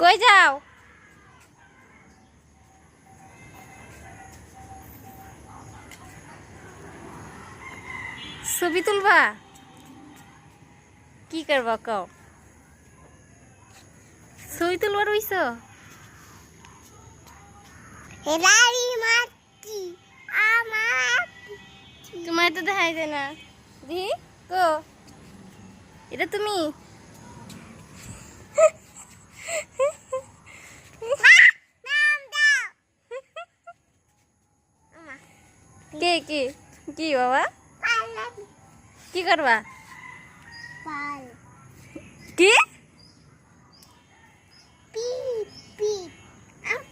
কই যাও? ছবি তুলবা? কি করবা কও? ছবি তুলবা রইছ? তোমার তো দেখাই যায় না। দি কো এটা তুমি? কে কি কি বাবা পালন কি করবা পাল কি পি পি আম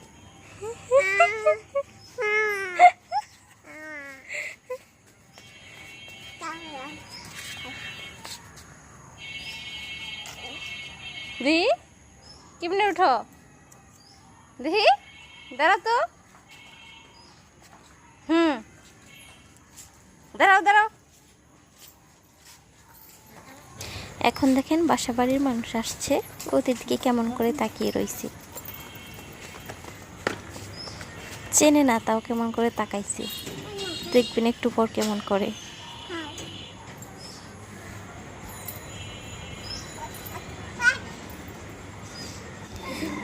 দি কেমনে উঠো দেখি দাঁড়াও তো হুম দাঁড়াও দাঁড়াও। এখন দেখেন বাসা বাড়ির মানুষ আসছে। ওদের দিকে কেমন করে তাকিয়ে রইছে। চেনে না তাও কেমন করে তাকাইছে। দেখবেন একটু পর কেমন করে।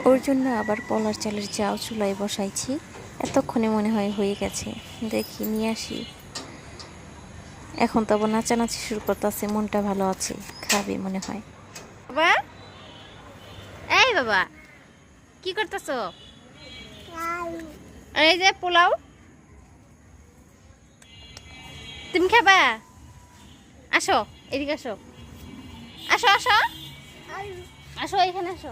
ওর জন্য আবার পলার চালের চাও চুলায় বসাইছি। এতক্ষণে মনে হয় হয়ে গেছে। দেখি, নিয়ে আসি। এখন তো আবার নাচানাচি শুরু করতেছে, মনটা ভালো আছে, খাবে মনে হয়। বাবা? এই বাবা, কি করতেছ? এই যে পোলাও। তুমি খাবা? আসো, এদিকে আসো। আসো আসো। আসো, এখানে আসো।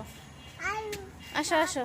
আসো আসো।